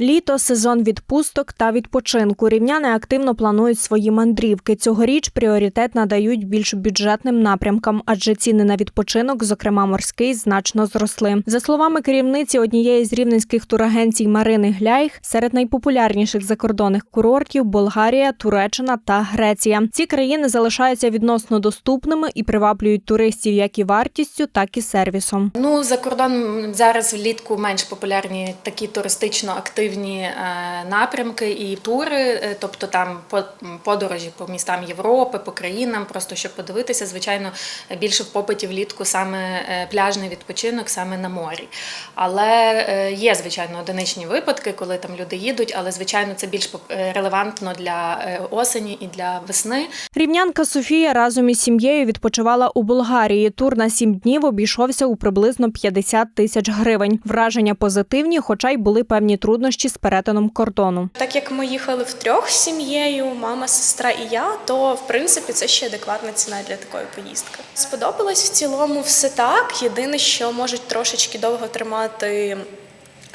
Літо сезон відпусток та відпочинку. Рівняни активно планують свої мандрівки. Цьогоріч пріоритет надають більш бюджетним напрямкам, адже ціни на відпочинок, зокрема морський, значно зросли. За словами керівниці однієї з рівненських турагенцій Марини Гляйх, серед найпопулярніших закордонних курортів Болгарія, Туреччина та Греція. Ці країни залишаються відносно доступними і приваблюють туристів як і вартістю, так і сервісом. Ну, за кордон зараз влітку менш популярні такі туристично активні е, напрямки і тури, е, тобто там по- подорожі по містам Європи, по країнам, просто щоб подивитися, звичайно, більше в попиті влітку саме е, пляжний відпочинок, саме на морі. Але є, звичайно, одиничні випадки, коли там люди їдуть, але звичайно це більш релевантно для осені і для весни. Рівнянка Софія разом із сім'єю відпочивала у Болгарії. Тур на сім днів обійшовся у приблизно 50 тисяч гривень. Враження позитивні, хоча й були певні труднощі з перетином кордону. Так як ми їхали втрьох з сім'єю, мама, сестра і я, то в принципі це ще адекватна ціна для такої поїздки. Сподобалось в цілому все так. Єдине, що можуть трошечки довго тримати.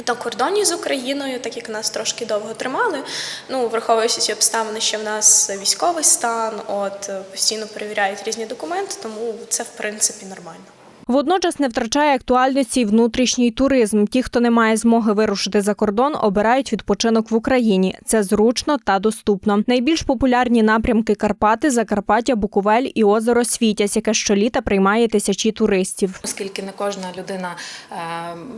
На кордоні з Україною, так як нас трошки довго тримали, ну враховуючи ці обставини, що в нас військовий стан, от постійно перевіряють різні документи, тому це в принципі нормально. Водночас не втрачає актуальності внутрішній туризм. Ті, хто не має змоги вирушити за кордон, обирають відпочинок в Україні. Це зручно та доступно. Найбільш популярні напрямки Карпати, Закарпаття, Буковель і озеро Світязь, яке щоліта приймає тисячі туристів. Оскільки не кожна людина е,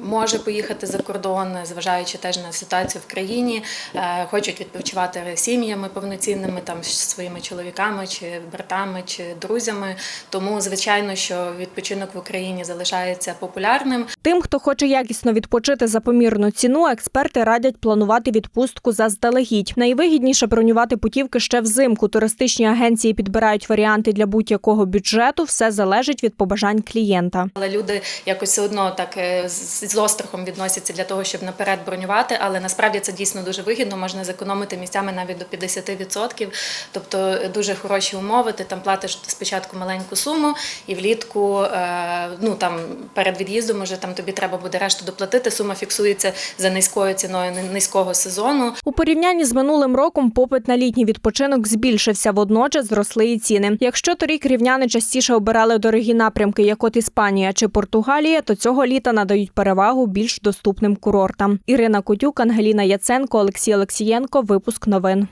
може поїхати за кордон, зважаючи теж на ситуацію в країні, е, хочуть відпочивати сім'ями повноцінними, там своїми чоловіками, чи братами, чи друзями. Тому, звичайно, що відпочинок в Україні залишається популярним. Тим, хто хоче якісно відпочити за помірну ціну, експерти радять планувати відпустку заздалегідь. Найвигідніше бронювати путівки ще взимку. Туристичні агенції підбирають варіанти для будь-якого бюджету. Все залежить від побажань клієнта. Але люди якось все одно так е, з з острахом відносяться для того, щоб наперед бронювати. Але насправді це дійсно дуже вигідно. Можна зекономити місцями навіть до 50%. Тобто е, дуже хороші умови. Ти там платиш спочатку маленьку суму, і влітку е, ну там перед від'їздом може там тобі треба буде решту доплатити. Сума фіксується за низькою ціною низького сезону. У порівнянні з минулим роком попит на літній відпочинок збільшився, водночас зросли і ціни. Якщо торік рівняни частіше обирали дорогі напрямки, як от Іспанія чи Португалія, то цього літа надають перевагу більш доступним курортам. Ірина Котюк, Ангеліна Яценко, Олексій Олексієнко. Випуск новин.